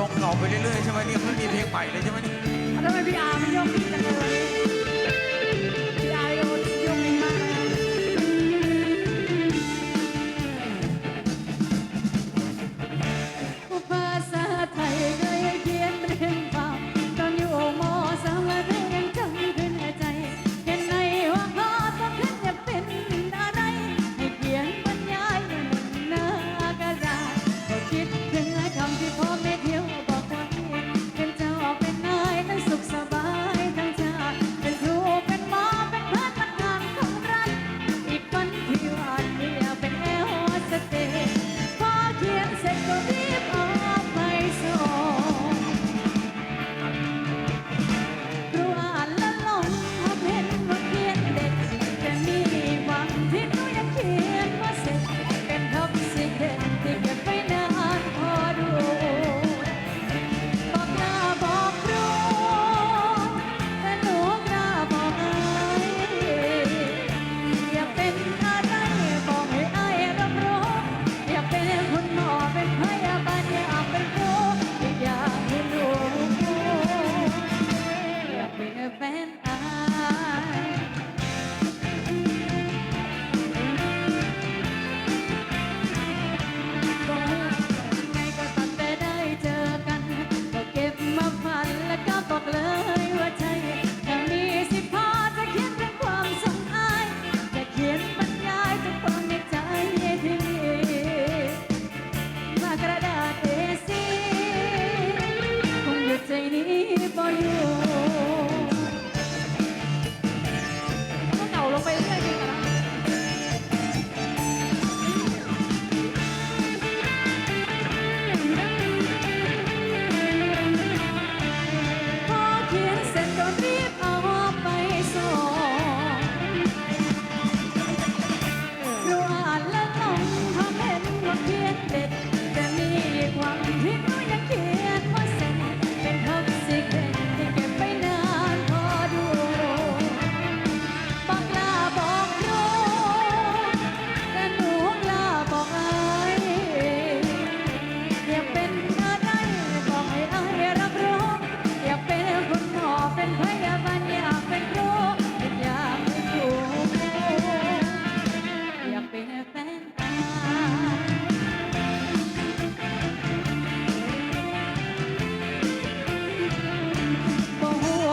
ลงเขาไปเรื่อยๆใช่ไหมนี่เพิ่งมีเพลงใหม่เลยใช่ไหมนี่ทำไมพี่อาร์ไม่ยกพี่จังเลย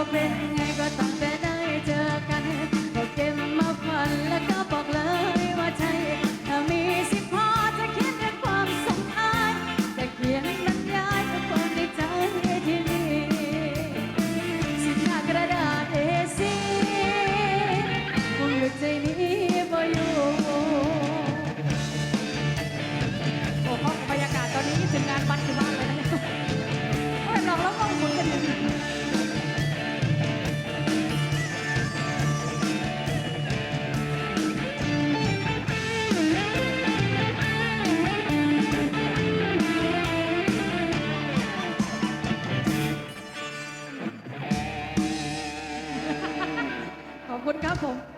open couple.